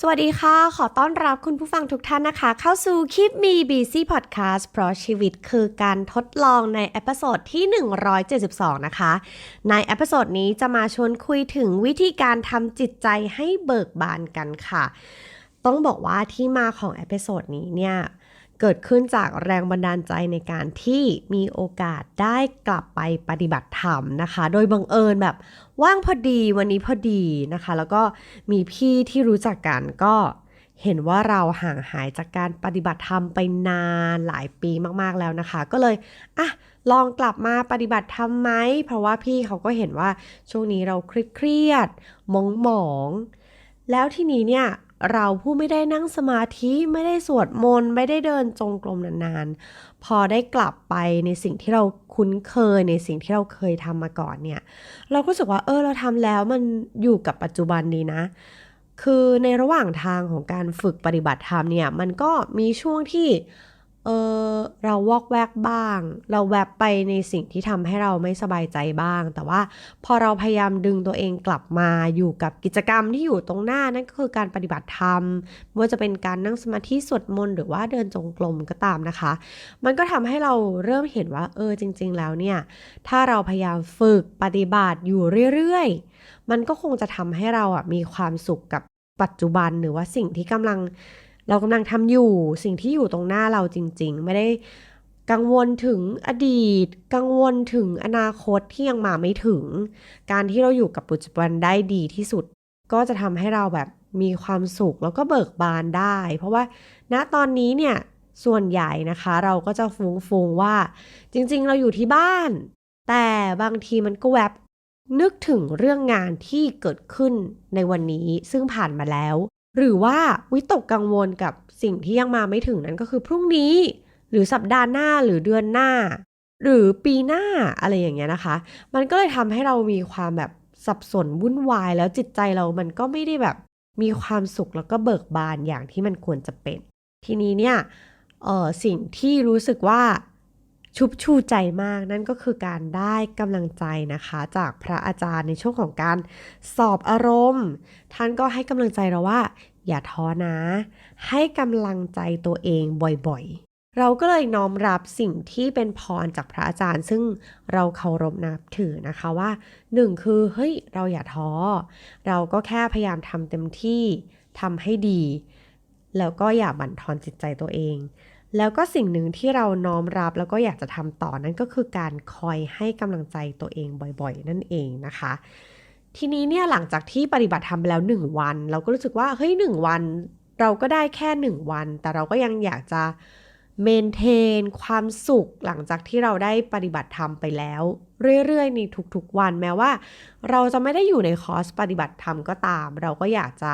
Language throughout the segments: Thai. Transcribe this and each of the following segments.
สวัสดีค่ะ ขอต้อนรับคุณผู้ฟังทุกท่านนะคะ เข้าสู่คลิปมี BC Podcast เพราะชีวิตคือการทดลองในเอพิโซดที่ 172 นะคะ ในเอพิโซดนี้จะมาชวนคุยถึงวิธีการทำจิตใจให้เบิกบานกันค่ะ ต้องบอกว่าที่มาของเอพิโซดนี้เนี่ย เกิดขึ้นจากแรงบันดาลใจในการที่มีโอกาสได้กลับไปปฏิบัติธรรมนะคะ โดยบังเอิญแบบว่างพอดีวันนี้พอดีนะคะ แล้วก็มีพี่ที่รู้จักกันก็เห็นว่าเราห่างหายจากการปฏิบัติธรรมไปนานหลายปีมากๆแล้วนะคะ ก็เลยอะลองกลับมาปฏิบัติธรรมไหม เพราะว่าพี่เขาก็เห็นว่าช่วงนี้เราเครียดๆมองหมองๆแล้วทีนี้เนี่ย เราผู้ไม่ได้นั่งสมาธิไม่ได้สวดมนต์ไม่ได้เดินจงกรมนานๆ พอได้กลับไปในสิ่งที่เราคุ้นเคยในสิ่งที่เราเคยทำมาก่อนเนี่ย เราก็รู้สึกว่าเออเราทำแล้วมันอยู่กับปัจจุบันดีนะ คือในระหว่างทางของการฝึกปฏิบัติธรรมเนี่ย มันก็มีช่วงที่ เออเราวอกแวกบ้าง เราแวบไปในสิ่งที่ทำให้เราไม่สบายใจบ้าง แต่ว่าพอเราพยายามดึงตัวเองกลับมาอยู่กับกิจกรรมที่อยู่ตรงหน้านั่นก็คือการปฏิบัติธรรมไม่ว่าจะเป็นการนั่งสมาธิสวดมนต์หรือว่าเดินจงกรมก็ตามนะคะ มันก็ทำให้เราเริ่มเห็นว่าเออจริง ๆ แล้วเนี่ยถ้าเราพยายามฝึกปฏิบัติอยู่เรื่อยๆมันก็คงจะทำให้เราอะมีความสุขกับปัจจุบันหรือว่าสิ่งที่กำลัง เรากำลังทำอยู่สิ่งที่อยู่ตรงหน้าเราจริง ๆ ไม่ได้กังวลถึงอดีต กังวลถึงอนาคตที่ยังมาไม่ถึง การที่เราอยู่กับปัจจุบันได้ดีที่สุด ก็จะทำให้เราแบบมีความสุขแล้วก็เบิกบานได้ เพราะว่าณตอนนี้เนี่ยส่วนใหญ่นะคะ เราก็จะฟุ้งๆว่า จริงๆ เราอยู่ที่บ้าน แต่บางทีมันก็แวบนึกถึงเรื่องงานที่เกิดขึ้นในวันนี้ซึ่งผ่านมาแล้ว หรือว่าวิตกกังวลกับสิ่งที่ยังมาไม่ถึงนั้นก็คือพรุ่งนี้ หรือสัปดาห์หน้าหรือเดือนหน้า หรือปีหน้าอะไรอย่างเงี้ยนะคะ มันก็เลยทำให้เรามีความแบบสับสนวุ่นวาย แล้วจิตใจเรามันก็ไม่ได้แบบมีความสุขแล้วก็เบิกบานอย่างที่มันควรจะเป็น ทีนี้เนี่ยออสิ่งที่รู้สึกว่า ชุบชูใจมากนั่นก็คือการได้กำลังใจนะคะ จากพระอาจารย์ในช่วงของการสอบอารมณ์ ท่านก็ให้กำลังใจเราว่า อย่าท้อนะ ให้กำลังใจตัวเองบ่อยๆ เราก็เลยน้อมรับสิ่งที่เป็นพรจากพระอาจารย์ ซึ่งเราเคารพนับถือนะคะว่าหนึ่งคือเฮ้ยเราอย่าท้อ เราก็แค่พยายามทำเต็มที่ทำให้ดี แล้วก็อย่าบั่นทอนจิตใจตัวเอง แล้วก็สิ่งหนึ่งที่เราน้อมรับแล้วก็อยากจะทำต่อนั่นก็คือการคอยให้กำลังใจตัวเองบ่อยๆ นั่นเองนะคะ ทีนี้เนี่ยหลังจากที่ปฏิบัติธรรมไปแล้วหนึ่งวัน เราก็รู้สึกว่าเฮ้ยหนึ่งวัน เราก็ได้แค่หนึ่งวัน แต่เราก็ยังอยากจะเมนเทนความสุขหลังจากที่เราได้ปฏิบัติธรรมไปแล้ว เรื่อยๆในทุกๆวันแม้ว่า เราจะไม่ได้อยู่ในคอร์สปฏิบัติธรรมก็ตาม เราก็อยากจะ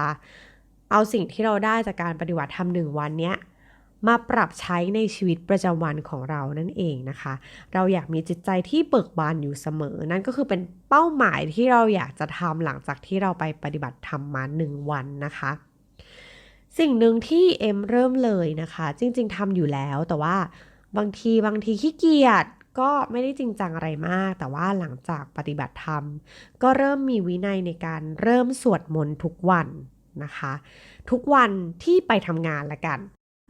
เอาสิ่งที่เราได้จากการปฏิบัติธรรมหนึ่งวันเนี้ย มาปรับใช้ในชีวิตประจำวันของเรานั่นเองนะคะ เราอยากมีจิตใจที่เบิกบานอยู่เสมอ นั่นก็คือเป็นเป้าหมายที่เราอยากจะทำหลังจากที่เราไปปฏิบัติธรรมมาหนึ่งวันนะคะ สิ่งหนึ่งที่เอ็มเริ่มเลยนะคะ จริง ๆทำอยู่แล้วแต่ว่าบางทีบางทีขี้เกียจก็ไม่ได้จริงจังอะไรมาก แต่ว่าหลังจากปฏิบัติธรรม ก็เริ่มมีวินัยในการเริ่มสวดมนต์ทุกวันนะคะ ทุกวันที่ไปทำงานละกัน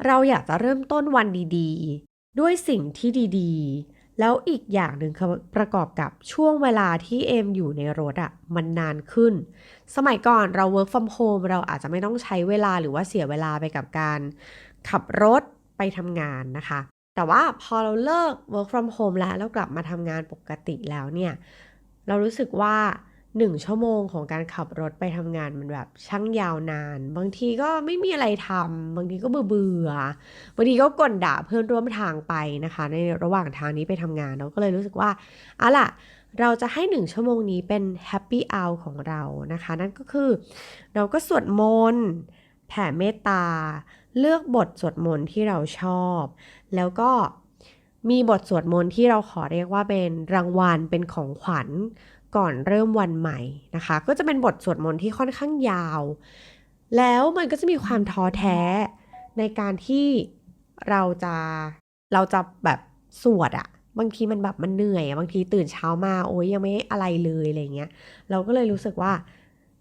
เราอยากจะเริ่มต้นวันดีๆ ด้วยสิ่งที่ดีๆ แล้วอีกอย่างหนึ่งประกอบกับช่วงเวลาที่เอมอยู่ในรถอะ่ะมันนานขึ้น สมัยก่อนเรา work from home เราอาจจะไม่ต้องใช้เวลาหรือว่าเสียเวลาไปกับการ ขับรถไปทำงานนะคะ แต่ว่าพอเราเลิก work from home แล้วแล้วกลับมาทำงานปกติแล้วเนี่ย เรารู้สึกว่า หนึ่งชั่วโมงของการขับรถไปทำงานมันแบบช่างยาวนาน บางทีก็ไม่มีอะไรทำบางทีก็เบื่อเบื่อบางทีก็กลด่าเพื่อนร่วมทางไปนะคะ ในระหว่างทางนี้ไปทำงานเราก็เลยรู้สึกว่าอาล่ะเราจะให้หนึ่งชั่วโมงนี้เป็นแฮปปี้เอ r ของเรานะคะ นั่นก็คือเราก็สวดมนต์แผ่เมตตา เลือกบทสวดมนต์ที่เราชอบ แล้วก็มีบทสวดมนต์ที่เราขอเรียกว่าเป็นรางวัลเป็นของขวัญ ก่อนเริ่มวันใหม่นะคะ ก็จะเป็นบทสวดมนต์ที่ค่อนข้างยาว แล้วมันก็จะมีความท้อแท้ในการที่เราจะเราจะแบบสวดอะบางทีมันแบบมันเหนื่อยอะบางทีตื่นเช้ามาโอ้ยยังไม่อะไรเลยอะไรเงี้ยเราก็เลยรู้สึกว่า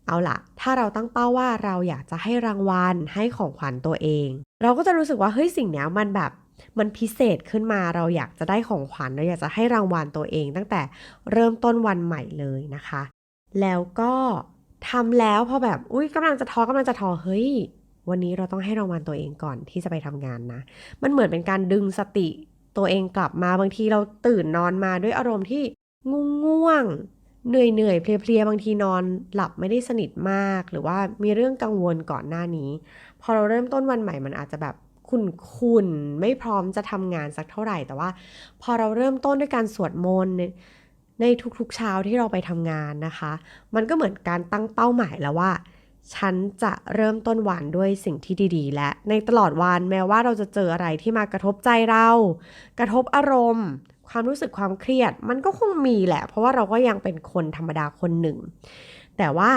เอาละถ้าเราตั้งเป้าว่าเราอยากจะให้รางวัลให้ของขวัญตัวเอง เราก็จะรู้สึกว่าเฮ้ยสิ่งเนี้ยมันแบบ มันพิเศษขึ้นมาเราอยากจะได้ของขวัญเราอยากจะให้รางวัลตัวเอง ตั้งแต่เริ่มต้นวันใหม่เลยนะคะ แล้วก็ทำแล้วพอแบบอุ้ยกำลังจะท้อกำลังจะท้อเฮ้ย วันนี้เราต้องให้รางวัลตัวเองก่อนที่จะไปทำงานนะ มันเหมือนเป็นการดึงสติตัวเองกลับมาบางทีเราตื่นนอนมาด้วยอารมณ์ที่ง่วงง่วงเหนื่อยเหนื่อยเพลียเพลียบางทีนอนหลับไม่ได้สนิทมาก หรือว่ามีเรื่องกังวลก่อนหน้านี้ พอเราเริ่มต้นวันใหม่มันอาจจะแบบ คุนคุนๆไม่พร้อมจะทำงานสักเท่าไหร่ แต่ว่า พอเราเริ่มต้นด้วยการสวดมนต์ในในทุกๆเช้าที่เราไปทำงานนะคะ มันก็เหมือนการตั้งเป้าหมายแล้วว่า ฉันจะเริ่มต้นวันด้วยสิ่งที่ดีๆ และในตลอดวันแม้ว่าเราจะเจออะไรที่มากระทบใจเรา กระทบอารมณ์ ความรู้สึกความเครียด มันก็คงมีแหละ เพราะว่าเราก็ยังเป็นคนธรรมดาคนหนึ่ง แต่ว่า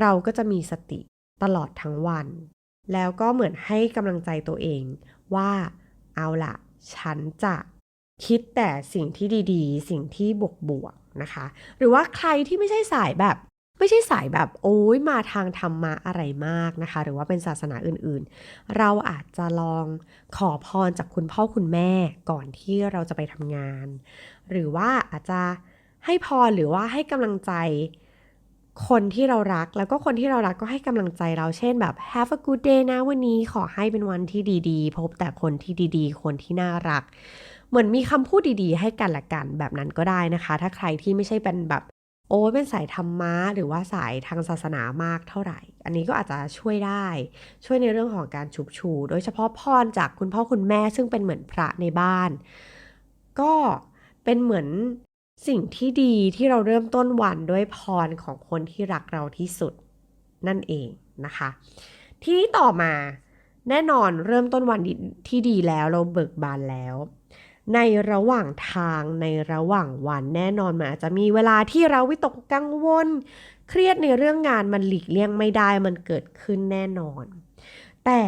เราก็จะมีสติตลอดทั้งวัน แล้วก็เหมือนให้กำลังใจตัวเอง ว่าเอาละฉันจะคิดแต่สิ่งที่ดีๆ สิ่งที่บวกๆนะคะ หรือว่าใครที่ไม่ใช่สายแบบ ไม่ใช่สายแบบโอ้ยมาทางธรรมะอะไรมากนะคะ หรือว่าเป็นศาสนาอื่นๆ เราอาจจะลองขอพรจากคุณพ่อคุณแม่ก่อนที่เราจะไปทำงาน หรือว่าอาจจะให้พรหรือว่าให้กำลังใจ คนที่เรารักแล้วก็คนที่เรารักก็ให้กำลังใจเราเช่นแบบ have a good day นะวันนี้ขอให้เป็นวันที่ดีๆ พบแต่คนที่ดีๆ คนที่น่ารัก เหมือนมีคำพูดดีๆ ให้กันละกันแบบนั้นก็ได้นะคะ ถ้าใครที่ไม่ใช่เป็นแบบโอ้เป็นสายธรรมะหรือว่าสายทางศาสนามากเท่าไหร่ อันนี้ก็อาจจะช่วยได้ ช่วยในเรื่องของการชุบชู โดยเฉพาะพรจากคุณพ่อคุณแม่ซึ่งเป็นเหมือนพระในบ้าน ก็เป็นเหมือน สิ่งที่ดีที่เราเริ่มต้นวันด้วยพรของคนที่รักเราที่สุดนั่นเองนะคะ ทีนี้ต่อมาแน่นอนเริ่มต้นวันที่ดีแล้วเราเบิกบานแล้ว ในระหว่างทางในระหว่างวันแน่นอนมันอาจจะมีเวลาที่เราวิตกกังวล เครียดในเรื่องงานมันหลีกเลี่ยงไม่ได้มันเกิดขึ้นแน่นอน แต่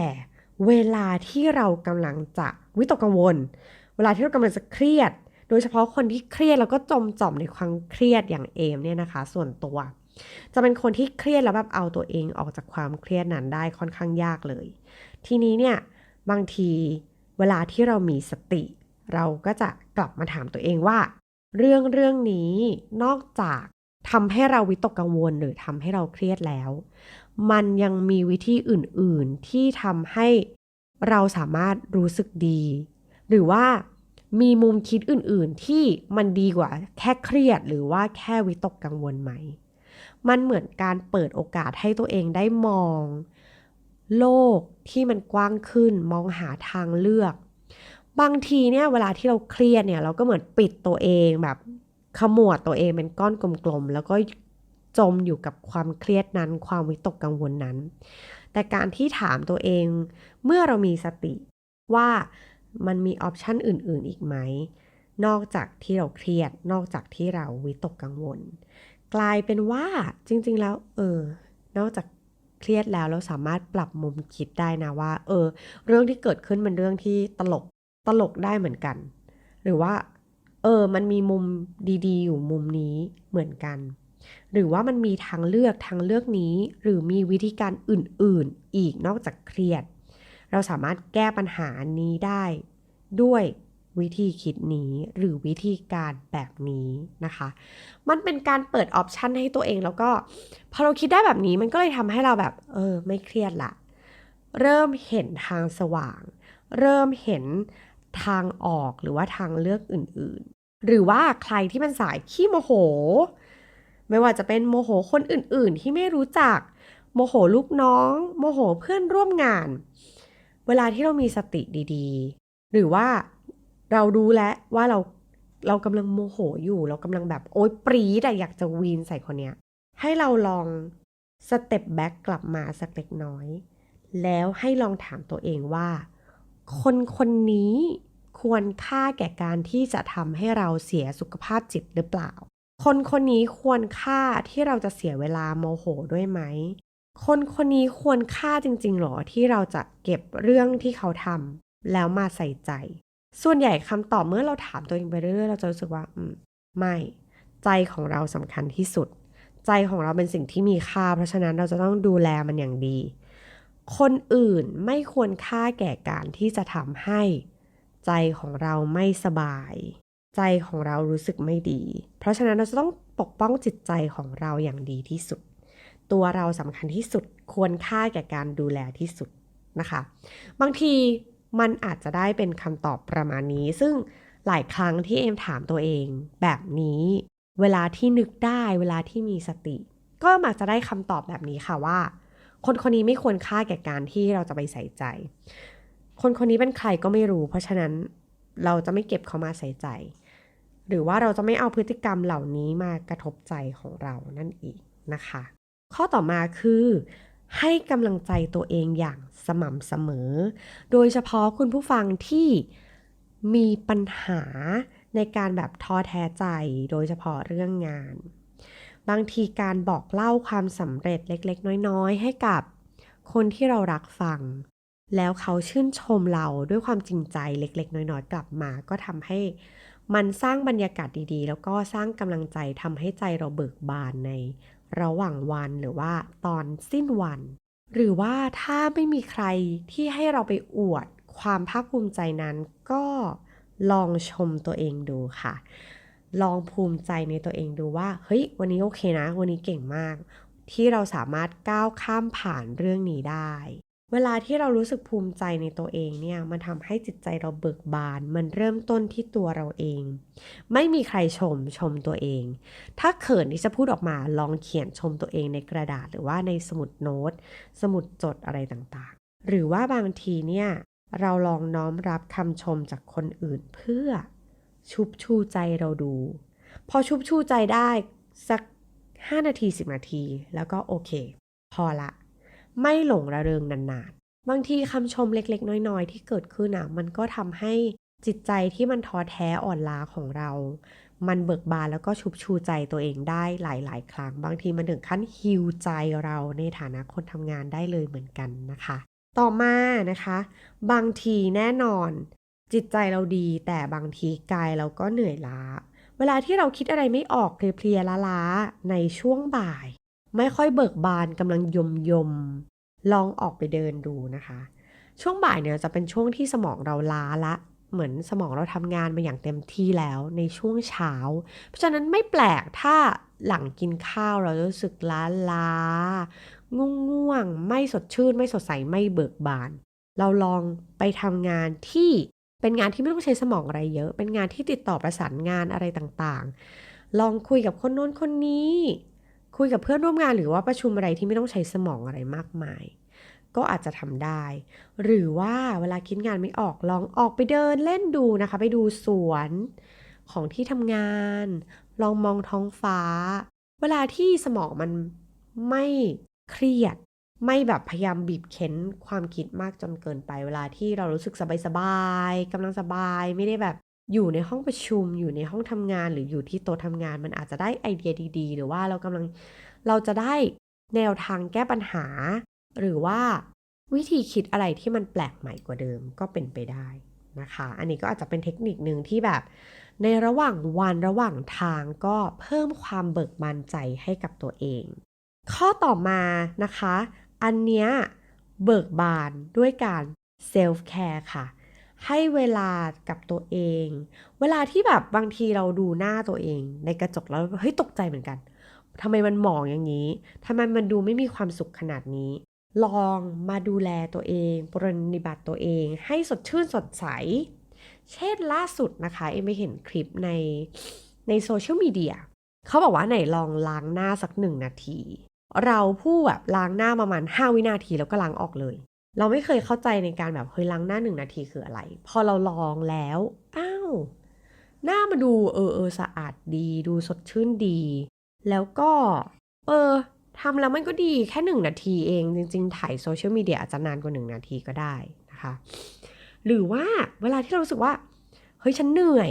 เวลาที่เรากำลังจะวิตกกังวล เวลาที่เรากำลังจะเครียด โดยเฉพาะคนที่เครียดแล้วก็จมจอมในความเครียดอย่างเอมเนี่ยนะคะ ส่วนตัว จะเป็นคนที่เครียดแล้วแบบเอาตัวเองออกจากความเครียดนั้นได้ค่อนข้างยากเลย ทีนี้เนี่ยบางทีเวลาที่เรามีสติ เราก็จะกลับมาถามตัวเองว่า เรื่องเรื่องนี้นอกจากทำให้เราวิตกกังวลหรือทำให้เราเครียดแล้ว มันยังมีวิธีอื่น ๆ ที่ทำให้เราสามารถรู้สึกดี หรือว่า มีมุมคิดอื่นๆที่มันดีกว่า แค่เครียดหรือว่าแค่วิตกกังวลไหม มันเหมือนการเปิดโอกาสให้ตัวเองได้มอง โลกที่มันกว้างขึ้นมองหาทางเลือก บางทีเนี่ยเวลาที่เราเครียดเนี่ยเราก็เหมือนปิดตัวเองแบบขมวดตัวเองเป็นก้อนกลมๆแล้วก็จมอยู่กับความเครียดนั้นความวิตกกังวลนั้น แต่การที่ถามตัวเองเมื่อเรามีสติว่า มันมีออปชันอื่น ๆ อีกไหม นอกจากที่เราเครียด นอกจากที่เราวิตกกังวล กลายเป็นว่าจริง ๆ แล้ว เออ นอกจากเครียดแล้วเราสามารถปรับมุมคิดได้นะว่า เออ เรื่องที่เกิดขึ้นเป็นเรื่องที่ตลกตลกได้เหมือนกัน หรือว่า เออ มันมีมุมดีๆ อยู่มุมนี้เหมือนกัน หรือว่ามันมีทางเลือกทางเลือกนี้ หรือมีวิธีการอื่น ๆ อีกนอกจากเครียด เราสามารถแก้ปัญหานี้ได้ ด้วยวิธีคิดนี้หรือวิธีการแบบนี้นะคะ มันเป็นการเปิดออปชันให้ตัวเองแล้วก็พอเราคิดได้แบบนี้มันก็เลยทำให้เราแบบ เออ ไม่เครียดละ เริ่มเห็นทางสว่าง เริ่มเห็นทางออกหรือว่าทางเลือกอื่นๆ หรือว่าใครที่เป็นสายขี้โมโห ไม่ว่าจะเป็นโมโหคนอื่นๆ ที่ไม่รู้จัก โมโหลูกน้อง โมโหเพื่อนร่วมงาน เวลาที่เรามีสติดีๆ หรือว่าเรารู้แล้วว่าเราเรากำลังโมโหอยู่ เรากำลังแบบโอ๊ยปรี๊ดอะอยากจะวีนใส่คนเนี้ย ให้เราลองสเต็ปแบ็กกลับมาสักเล็กน้อย แล้วให้ลองถามตัวเองว่า คนคนนี้ควรค่าแก่การที่จะทำให้เราเสียสุขภาพจิตหรือเปล่า คนคนนี้ควรค่าที่เราจะเสียเวลาโมโหด้วยไหม คนคนนี้ควรค่าจริงๆหรอที่เราจะเก็บเรื่องที่เขาทำแล้วมาใส่ใจ ส่วนใหญ่คำตอบเมื่อเราถามตัวเองไปเรื่อยๆ เราจะรู้สึกว่าอืมไม่ใจของเราสำคัญที่สุด ใจของเราเป็นสิ่งที่มีค่า เพราะฉะนั้นเราจะต้องดูแลมันอย่างดี คนอื่นไม่ควรค่าแก่การที่จะทำให้ใจของเราไม่สบาย ใจของเรารู้สึกไม่ดี เพราะฉะนั้นเราจะต้องปกป้องจิตใจของเราอย่างดีที่สุด ตัวเราสำคัญที่สุดควรค่าแก่การดูแลที่สุดนะคะ บางทีมันอาจจะได้เป็นคำตอบประมาณนี้ ซึ่งหลายครั้งที่เอมถามตัวเองแบบนี้ เวลาที่นึกได้เวลาที่มีสติ ก็มักจะได้คำตอบแบบนี้ค่ะว่า คนคนนี้ไม่ควรค่าแก่การที่เราจะไปใส่ใจ คนคนนี้เป็นใครก็ไม่รู้ เพราะฉะนั้นเราจะไม่เก็บเขามาใส่ใจ หรือว่าเราจะไม่เอาพฤติกรรมเหล่านี้มากระทบใจของเรานั่นเองนะคะ ข้อต่อมาคือ ให้กำลังใจตัวเองอย่างสม่ำเสมอ โดยเฉพาะคุณผู้ฟังที่มีปัญหาในการแบบท้อแท้ใจ โดยเฉพาะเรื่องงาน บางทีการบอกเล่าความสำเร็จเล็ก ๆ น้อยๆ ให้กับคนที่เรารักฟัง แล้วเขาชื่นชมเราด้วยความจริงใจเล็ก ๆ น้อยๆ กลับมา ก็ทำให้มันสร้างบรรยากาศดีๆ แล้วก็สร้างกำลังใจทำให้ใจเราเบิกบานใน ระหว่างวันหรือว่าตอนสิ้นวัน หรือว่าถ้าไม่มีใครที่ให้เราไปอวดความภาคภูมิใจนั้นก็ลองชมตัวเองดูค่ะ ลองภูมิใจในตัวเองดูว่า เฮ้ย วันนี้โอเคนะ วันนี้เก่งมาก ที่เราสามารถก้าวข้ามผ่านเรื่องนี้ได้ เวลาที่เรารู้สึกภูมิใจในตัวเองเนี่ยมันทำให้จิตใจเราเบิกบาน มันเริ่มต้นที่ตัวเราเอง ไม่มีใครชมชมตัวเอง ถ้าเขินที่จะพูดออกมาลองเขียนชมตัวเองในกระดาษ หรือว่าในสมุดโน้ต สมุดจดอะไรต่างๆ หรือว่าบางทีเนี่ยเราลองน้อมรับคำชมจากคนอื่นเพื่อชุบชูใจเราดู พอชุบชูใจได้สัก 5 นาที 10 นาที แล้วก็โอเค พอละ ไม่หลงระเริงนานๆ บางทีคำชมเล็กๆ น้อยๆ ที่เกิดขึ้นอะมันก็ทำให้จิตใจที่มันท้อแท้อ่อนล้าของเรา มันเบิกบานแล้วก็ชุบชูใจตัวเองได้หลายๆ ครั้ง บางทีมันถึงขั้นฮิวใจเราในฐานะคนทำงานได้เลยเหมือนกันนะคะ ต่อมานะคะ บางทีแน่นอน จิตใจเราดี แต่บางทีกายเราก็เหนื่อยล้า เวลาที่เราคิดอะไรไม่ออกเพลียๆล้าๆในช่วงบ่าย ไม่ค่อยเบิกบานกำลังยมยมลองออกไปเดินดูนะคะ ช่วงบ่ายเนี่ยจะเป็นช่วงที่สมองเราล้าละเหมือนสมองเราทำงานมาอย่างเต็มที่แล้วในช่วงเช้า เพราะฉะนั้นไม่แปลกถ้าหลังกินข้าวเรารู้สึกล้าล้าง่วงง่วงๆไม่สดชื่น ไม่สดใสไม่เบิกบาน เราลองไปทำงานที่เป็นงานที่ไม่ต้องใช้สมองอะไรเยอะ เป็นงานที่ติดต่อประสานงานอะไรต่างๆ ลองคุยกับคนโน้นคนนี้ คุยกับเพื่อนร่วมงานหรือว่าประชุมอะไรที่ไม่ต้องใช้สมองอะไรมากมาย ก็อาจจะทำได้ หรือว่าเวลาคิดงานไม่ออกลองออกไปเดินเล่นดูนะคะ ไปดูสวนของที่ทำงาน ลองมองท้องฟ้า เวลาที่สมองมันไม่เครียด ไม่แบบพยายามบีบเค้นความคิดมากจนเกินไป เวลาที่เรารู้สึกสบายๆกำลังสบายไม่ได้แบบ อยู่ในห้องประชุม อยู่ในห้องทำงาน หรืออยู่ที่โต๊ะทำงาน มันอาจจะได้ไอเดียดี ๆ หรือว่าเรากำลังเราจะได้แนวทางแก้ปัญหา หรือว่าวิธีคิดอะไรที่มันแปลกใหม่กว่าเดิมก็เป็นไปได้นะคะ อันนี้ก็อาจจะเป็นเทคนิคหนึ่งที่แบบ ในระหว่างวันระหว่างทางก็เพิ่มความเบิกบานใจให้กับตัวเอง ข้อต่อมานะคะ อันเนี้ยเบิกบานด้วยการเซลฟ์แคร์ค่ะ ให้เวลากับตัวเอง เวลาที่แบบบางทีเราดูหน้าตัวเอง ในกระจกแล้วเฮ้ยตกใจเหมือนกันทำไมมันหมองอย่างนี้ทำไมมันดูไม่มีความสุขขนาดนี้ ลองมาดูแลตัวเอง ปรนนิบัติตัวเอง ให้สดชื่นสดใส เช่นล่าสุดนะคะ เอ็มไปเห็นคลิปในในโซเชียลมีเดียเขาบอกว่าไหนลองล้างหน้าสักหนึ่งนาที เราผู้แบบล้างหน้าประมาณ 5 วินาทีแล้วก็ล้างออกเลย เราไม่เคยเข้าใจในการแบบเฮ้ยล้างหน้าหนึ่งนาทีคืออะไร พอเราลองแล้วอ้าวหน้ามาดูเออเออสะอาดดี ดูสดชื่นดี แล้วก็ เออทำแล้วมันก็ดีแค่หนึ่งนาทีเอง จริง ๆ ถ่ายโซเชียลมีเดียอาจจะนานกว่าหนึ่งนาทีก็ได้นะคะ หรือว่าเวลาที่เรารู้สึกว่า เฮ้ย ฉันเหนื่อย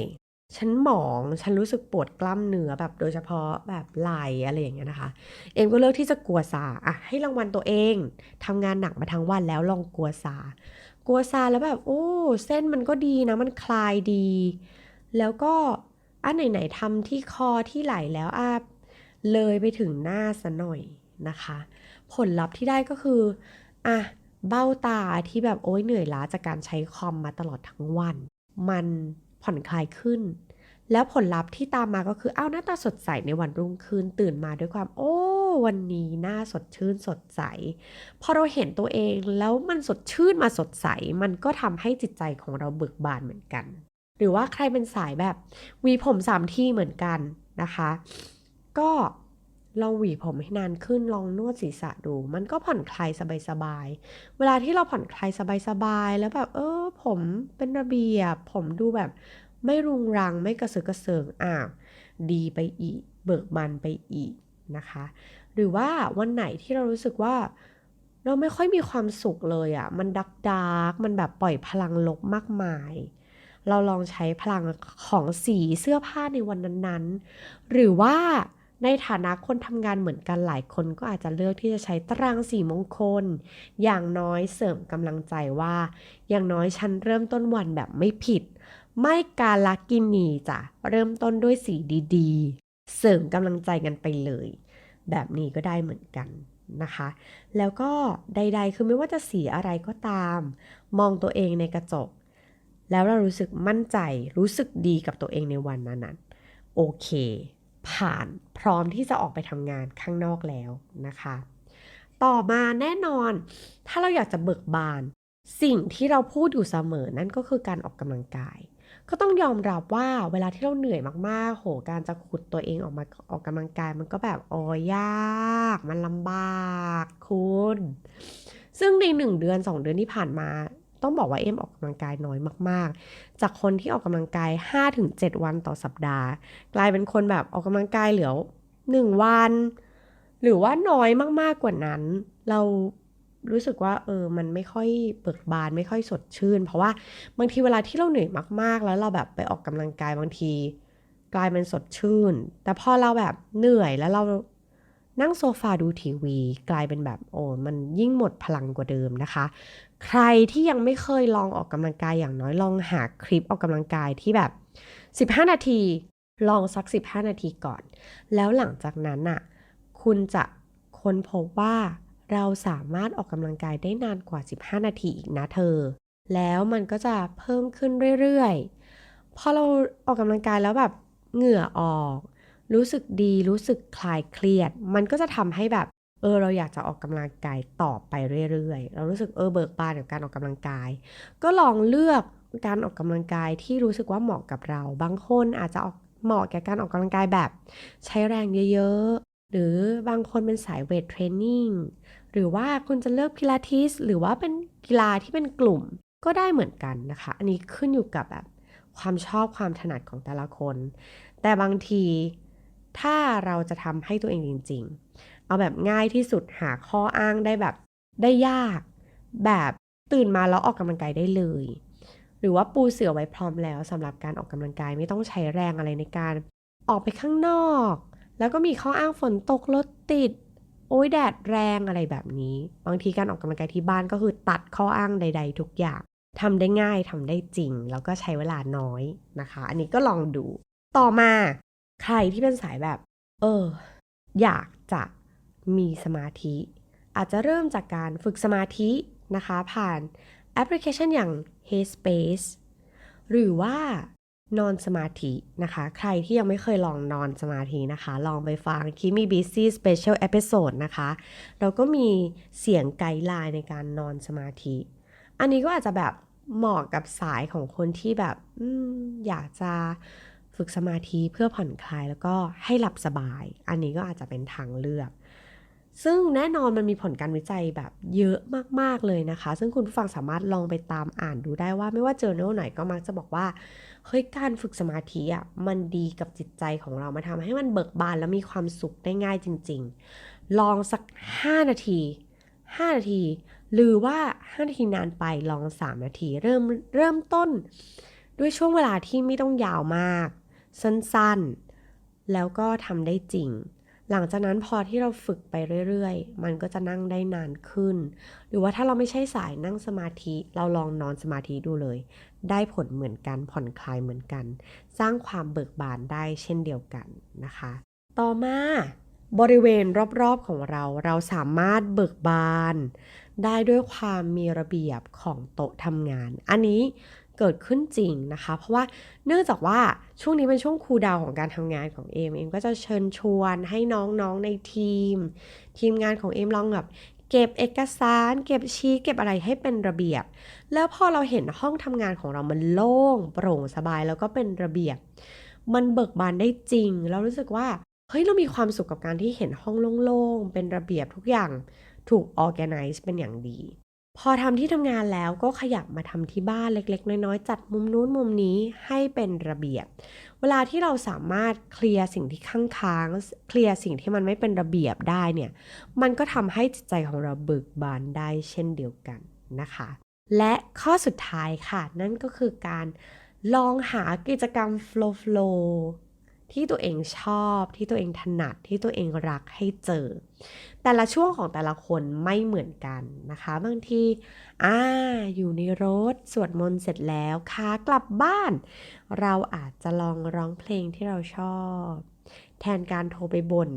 ฉันหมอง ฉันรู้สึกปวดกล้ามเนื้อแบบโดยเฉพาะแบบไหล่อะไรอย่างเงี้ยนะคะ เอ็มก็เลือกที่จะกลัวซาอะให้รางวัลตัวเองทำงานหนักมาทั้งวันแล้วลองกลัวซากลัวซาแล้วแบบโอ้เส้นมันก็ดีนะมันคลายดี แล้วก็อันไหนๆทำที่คอที่ไหล่แล้วอะเลยไปถึงหน้าซะหน่อยนะคะ ผลลัพธ์ที่ได้ก็คืออะเบ้าตาที่แบบโอ๊ยเหนื่อยล้าจากการใช้คอมมาตลอดทั้งวัน มัน ผ่อนคลายขึ้น แล้วผลลัพธ์ที่ตามมาก็คืออ้าวหน้าตาสดใสในวันรุ่งขึ้น ตื่นมาด้วยความ โอ้ วันนี้หน้าสดชื่นสดใส พอเราเห็นตัวเองแล้วมันสดชื่นมาสดใส มันก็ทำให้จิตใจของเราเบิกบานเหมือนกัน หรือว่าใครเป็นสายแบบวีผมสามที่เหมือนกันนะคะ ก็ ลองหวีผมให้นานขึ้นลองนวดศีรษะดู มันก็ผ่อนคลายสบายๆ เวลาที่เราผ่อนคลายสบายๆ แล้วแบบเออ ผมเป็นระเบียบ ผมดูแบบไม่รุงรังไม่กระเสือกกระเซิงอ่าวดีไปอีก เบิกบานไปอีกนะคะ หรือว่าวันไหนที่เรารู้สึกว่า เราไม่ค่อยมีความสุขเลยอะ่ะ มันดักดักมันแบบปล่อยพลังลบมากมายเราลองใช้พลังของสีเสื้อผ้าในวันนั้นๆ หรือว่า ในฐานะคนทำงานเหมือนกันหลายคนก็อาจจะเลือกที่จะใช้ตารางสีมงคล อย่างน้อยเสริมกำลังใจว่า อย่างน้อยฉันเริ่มต้นวันแบบไม่ผิด ไม่การลักกินีจ้ะเริ่มต้นด้วยสีดีๆ เสริมกำลังใจกันไปเลย แบบนี้ก็ได้เหมือนกันนะคะ แล้วก็ใด ๆ คือไม่ว่าจะสีอะไรก็ตาม มองตัวเองในกระจก แล้วเรารู้สึกมั่นใจรู้สึกดีกับตัวเองในวันนั้นๆโอเค ผ่านพร้อมที่จะออกไปทำงานข้างนอกแล้วนะคะ ต่อมาแน่นอน ถ้าเราอยากจะเบิกบาน สิ่งที่เราพูดอยู่เสมอนั่นก็คือการออกกำลังกาย ก็ต้องยอมรับว่าเวลาที่เราเหนื่อยมากๆ โหการจะขุดตัวเองออกมาออกกำลังกายมันก็แบบโอ้ยาก มันลำบากคุณ ซึ่งในหนึ่งเดือนสองเดือนที่ผ่านมา ต้องบอกว่าเอ็มออกกำลังกายน้อยมาก ๆ จากคนที่ออกกำลังกาย 5-7 วันต่อสัปดาห์ กลายเป็นคนแบบออกกำลังกายเหลือหนึ่งวัน หรือว่าน้อยมากๆกว่านั้น เรารู้สึกว่าเออมันไม่ค่อยเบิกบานไม่ค่อยสดชื่น เพราะว่าบางทีเวลาที่เราเหนื่อยมากๆ แล้วเราแบบไปออกกำลังกายบางที กลายเป็นสดชื่น แต่พอเราแบบเหนื่อยแล้วเรา นั่งโซฟาดูทีวี กลายเป็นแบบโอ้มันยิ่งหมดพลังกว่าเดิมนะคะ ใครที่ยังไม่เคยลองออกกำลังกายอย่างน้อยลองหาคลิปออกกำลังกายที่แบบ 15 นาทีลองสัก 15 นาทีก่อน แล้วหลังจากนั้นน่ะคุณจะค้นพบว่าเราสามารถออกกำลังกายได้นานกว่า 15 นาทีอีกนะเธอ แล้วมันก็จะเพิ่มขึ้นเรื่อยๆ พอเราออกกำลังกายแล้วแบบเหงื่อออก รู้สึกดีรู้สึกคลายเครียด มันก็จะทำให้แบบเออเราอยากจะออกกำลังกายต่อไปเรื่อยๆ เรารู้สึกเออเบิกบานกับการออกกำลังกาย ก็ลองเลือกการออกกำลังกายที่รู้สึกว่าเหมาะกับเรา บางคนอาจจะออกเหมาะแก่การออกกำลังกายแบบ ใช้แรงเยอะๆ หรือบางคนเป็นสายเวทเทรนนิ่งหรือว่าคุณจะเลือกพิลาทิสหรือว่าเป็นกีฬาที่เป็นกลุ่มก็ได้เหมือนกันนะคะ อันนี้ขึ้นอยู่กับแบบความชอบความถนัดของแต่ละคน แต่บางที ถ้าเราจะทำให้ตัวเองจริง ๆ เอาแบบง่ายที่สุดหาข้ออ้างได้แบบได้ยาก แบบตื่นมาแล้วออกกำลังกายได้เลย หรือว่าปูเสือไว้พร้อมแล้วสำหรับการออกกำลังกายไม่ต้องใช้แรงอะไรในการ ออกไปข้างนอก แล้วก็มีข้ออ้างฝนตกรถติด โอ้ยแดดแรงอะไรแบบนี้ บางทีการออกกำลังกายที่บ้านก็คือตัดข้ออ้างใด ๆ ทุกอย่างทำได้ง่ายทำได้จริง แล้วก็ใช้เวลาน้อยนะคะ อันนี้ก็ลองดู ต่อมา ใครที่เป็นสายแบบ เออ อยากจะมีสมาธิ อาจจะเริ่มจากการฝึกสมาธินะคะ ผ่านแอปพลิเคชันอย่าง Headspace หรือว่านอนสมาธินะคะ ใครที่ยังไม่เคยลองนอนสมาธินะคะ ลองไปฟังคิมีบีซี่สเปเชียลเอพิโซดนะคะ เราก็มีเสียงไกด์ไลน์ในการนอนสมาธิ อันนี้ก็อาจจะแบบเหมาะกับสายของคนที่แบบออยากจะ ฝึกสมาธิเพื่อผ่อนคลายแล้วก็ให้หลับสบาย อันนี้ก็อาจจะเป็นทางเลือก ซึ่งแน่นอนมันมีผลการวิจัยแบบเยอะมาก ๆ เลยนะคะ ซึ่งคุณผู้ฟังสามารถลองไปตามอ่านดูได้ว่าไม่ว่าเจอเนลไหนก็มักจะบอกว่าเฮ้ยการฝึกสมาธิอะมันดีกับจิตใจของเรามันทำให้มันเบิกบานแล้วมีความสุขได้ง่ายจริง ๆ ลองสัก 5 นาที 5 นาที หรือว่า 5 นาทีนานไปลอง 3 นาที เริ่มเริ่มต้นด้วยช่วงเวลาที่ไม่ต้องยาวมาก สั้นๆ แล้วก็ทำได้จริง หลังจากนั้นพอที่เราฝึกไปเรื่อยๆ มันก็จะนั่งได้นานขึ้น หรือว่าถ้าเราไม่ใช่สายนั่งสมาธิ เราลองนอนสมาธิดูเลย ได้ผลเหมือนกัน ผ่อนคลายเหมือนกัน สร้างความเบิกบานได้เช่นเดียวกันนะคะ ต่อมาบริเวณรอบๆของเราเราสามารถเบิกบาน ได้ด้วยความมีระเบียบของโต๊ะทำงาน อันนี้ เกิดขึ้นจริงนะคะ เพราะว่าเนื่องจากว่าช่วงนี้เป็นช่วงครูดาวของการทำงานของเอมเอมก็จะเชิญชวนให้น้องๆในทีม ทีมงานของเอมลองแบบเก็บเอกสาร เก็บชีทเก็บอะไรให้เป็นระเบียบ แล้วพอเราเห็นห้องทำงานของเรามันโล่ง โปร่งสบายแล้วก็เป็นระเบียบ มันเบิกบานได้จริง แล้วรู้สึกว่าเฮ้ยเรามีความสุขกับการที่เห็นห้องโล่งๆเป็นระเบียบทุกอย่างถูก organize เป็นอย่างดี พอทำที่ทำงานแล้วก็ขยับมาทำที่บ้านเล็ก ๆ น้อยๆจัดมุมนู้นมุมนี้ให้เป็นระเบียบ เวลาที่เราสามารถเคลียร์สิ่งที่ค้างๆเคลียร์สิ่งที่มันไม่เป็นระเบียบได้เนี่ย มันก็ทำให้จิตใจของเราเบิกบานได้เช่นเดียวกันนะคะ และข้อสุดท้ายค่ะ นั่นก็คือการลองหากิจกรรม flow flow ที่ตัวเองชอบที่ตัวเองถนัดที่ตัวเองรักให้เจอ แต่ละช่วงของแต่ละคนไม่เหมือนกันนะคะ บางทีอ่าอยู่ในรถสวดมนต์เสร็จแล้วขากลับบ้าน เราอาจจะลองร้องเพลงที่เราชอบ แทนการโทรไปบ่น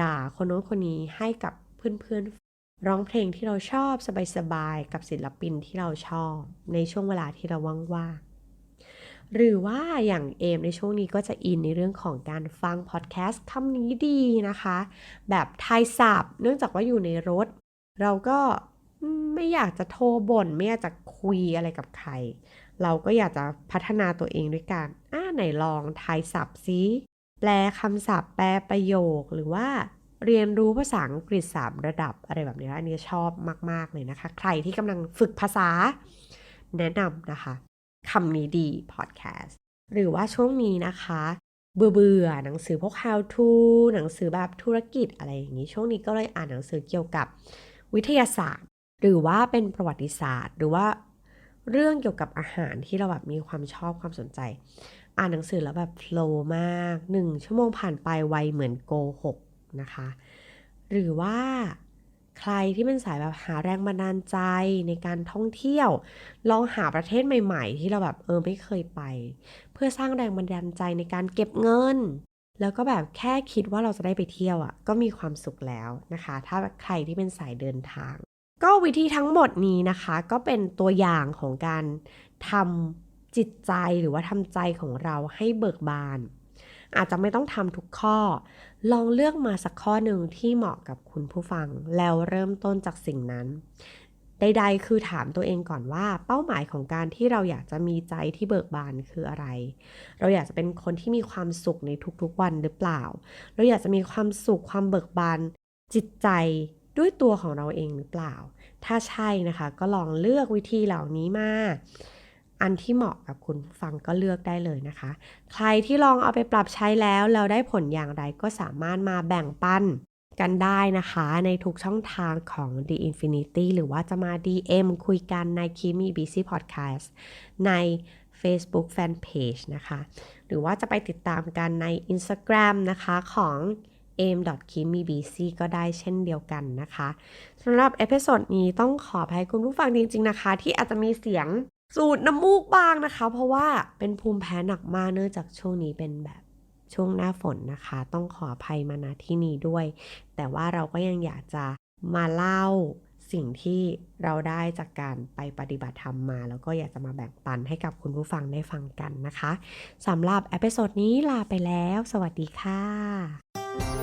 ด่าคนโน้นคนนี้ให้กับเพื่อนๆ ร้องเพลงที่เราชอบสบายๆ กับศิลปินที่เราชอบ ในช่วงเวลาที่เราว่างๆ หรือว่าอย่างเอมในช่วงนี้ก็จะอินในเรื่องของการฟังพอดแคสต์คำนี้ดีนะคะ แบบไทยศัพท์เนื่องจากว่าอยู่ในรถ เราก็ไม่อยากจะโทรบ่น ไม่อยากจะคุยอะไรกับใคร เราก็อยากจะพัฒนาตัวเองด้วยการอ่าไหนลองไทยศัพท์ซิแปลคำศัพท์แปลประโยคหรือว่าเรียนรู้ภาษาอังกฤษสามระดับอะไรแบบนี้อันนี้ชอบมาก ๆ เลยนะคะ ใครที่กำลังฝึกภาษาแนะนำนะคะ คำนี้ดีพอดแคสต์หรือว่าช่วงนี้นะคะ เบื่อเบื่อหนังสือพวก how to หนังสือแบบธุรกิจอะไรอย่างนี้ ช่วงนี้ก็เลยอ่านหนังสือเกี่ยวกับวิทยาศาสตร์ หรือว่าเป็นประวัติศาสตร์ หรือว่าเรื่องเกี่ยวกับอาหารที่เราแบบมีความชอบความสนใจ อ่านหนังสือแล้วแบบโฟล์มากหนึ่งชั่วโมงผ่านไปไวเหมือนโกหกนะคะ หรือว่า ใครที่เป็นสายแบบหาแรงบันดาลใจในการท่องเที่ยว ลองหาประเทศใหม่ ๆ ที่เราแบบเออไม่เคยไป เพื่อสร้างแรงบันดาลใจในการเก็บเงิน แล้วก็แบบแค่คิดว่าเราจะได้ไปเที่ยวอะ่ะ ก็มีความสุขแล้วนะคะ ถ้าใครที่เป็นสายเดินทาง ก็วิธีทั้งหมดนี้นะคะ ก็เป็นตัวอย่างของการทำจิตใจหรือว่าทำใจของเราให้เบิกบาน อาจจะไม่ต้องทำทุกข้อ ลองเลือกมาสักข้อหนึ่งที่เหมาะกับคุณผู้ฟัง แล้วเริ่มต้นจากสิ่งนั้น ใดๆ คือถามตัวเองก่อนว่า เป้าหมายของการที่เราอยากจะมีใจที่เบิกบานคืออะไร เราอยากจะเป็นคนที่มีความสุขในทุกๆวันหรือเปล่า เราอยากจะมีความสุขความเบิกบานจิตใจด้วยตัวของเราเองหรือเปล่า ถ้าใช่นะคะ ก็ลองเลือกวิธีเหล่านี้มา อันที่เหมาะกับคุณฟังก็เลือกได้เลยนะคะ ใครที่ลองเอาไปปรับใช้แล้วแล้วได้ผลอย่างไรก็สามารถมาแบ่งปันกันได้นะคะในทุกช่องทางของ The Infinity หรือว่าจะมา DM คุยกันใน Kimi BC Podcast ใน Facebook Fanpage นะคะ หรือว่าจะไปติดตามกันใน Instagram นะคะของ a m k i m i b c ก็ได้เช่นเดียวกันนะคะสำหรับเอพิโซดนี้ต้องขออภัยคุณผู้ฟังจริง ๆ นะคะ ที่อาจจะมีเสียง สูดน้ำมูกบ้างนะคะ เพราะว่าเป็นภูมิแพ้หนักมากเนื่องจากช่วงนี้เป็นแบบช่วงหน้าฝนนะคะ ต้องขออภัยมาณที่นี้ด้วย แต่ว่าเราก็ยังอยากจะมาเล่าสิ่งที่เราได้จากการไปปฏิบัติธรรมมา แล้วก็อยากจะมาแบ่งปันให้กับคุณผู้ฟังได้ฟังกันนะคะสำหรับเอพิโซดนี้ลาไปแล้ว สวัสดีค่ะ